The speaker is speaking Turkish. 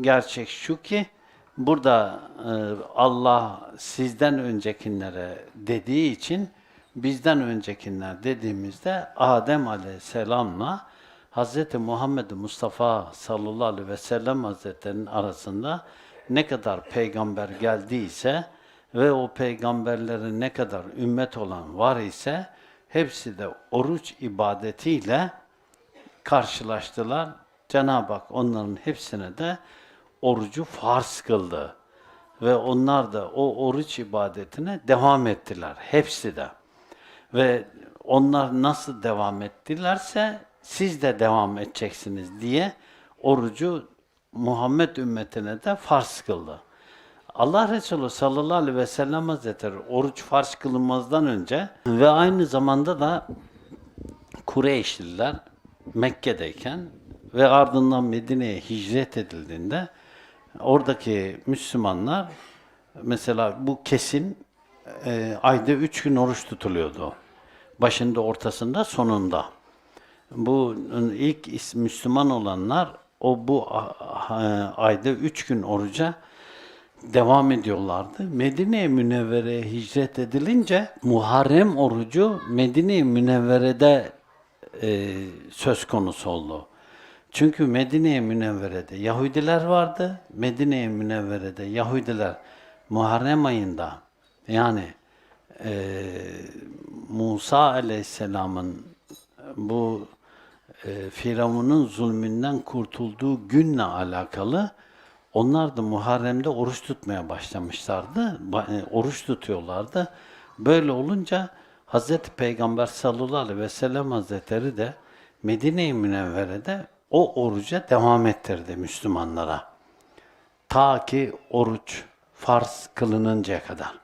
Gerçek şu ki burada e, Allah sizden öncekilere dediği için bizden öncekiler dediğimizde Adem Aleyhisselam'la Hz. Muhammed Mustafa sallallahu aleyhi ve sellem Hazretleri'nin arasında ne kadar peygamber geldiyse ve o peygamberlerin ne kadar ümmet olan var ise hepsi de oruç ibadetiyle karşılaştılar. Cenab-ı Hak onların hepsine de orucu farz kıldı. Ve onlar da o oruç ibadetine devam ettiler. Hepsi de. Ve onlar nasıl devam ettilerse siz de devam edeceksiniz diye orucu Muhammed ümmetine de farz kıldı. Allah Resulü sallallahu aleyhi ve sellem Hazretleri oruç farz kılınmazdan önce ve aynı zamanda da Kureyşliler Mekke'deyken ve ardından Medine'ye hicret edildiğinde oradaki Müslümanlar mesela bu kesim e, ayda üç gün oruç tutuluyordu. Başında, ortasında, sonunda. Bu ilk Müslüman olanlar o bu ayda üç gün oruca devam ediyorlardı. Medine-i Münevvere'ye hicret edilince Muharrem orucu Medine-i Münevvere'de e, söz konusu oldu. Çünkü Medine-i Münevvere'de Yahudiler vardı. Medine-i Münevvere'de Yahudiler Muharrem ayında yani e, Musa Aleyhisselam'ın bu e, Firavun'un zulmünden kurtulduğu günle alakalı onlar da Muharrem'de oruç tutmaya başlamışlardı. Ba- e, oruç tutuyorlardı. Böyle olunca Hazreti Peygamber sallallahu aleyhi ve sellem Hazretleri de Medine-i Münevvere'de o oruca devam ettirdi Müslümanlara. Ta ki oruç farz kılınıncaya kadar.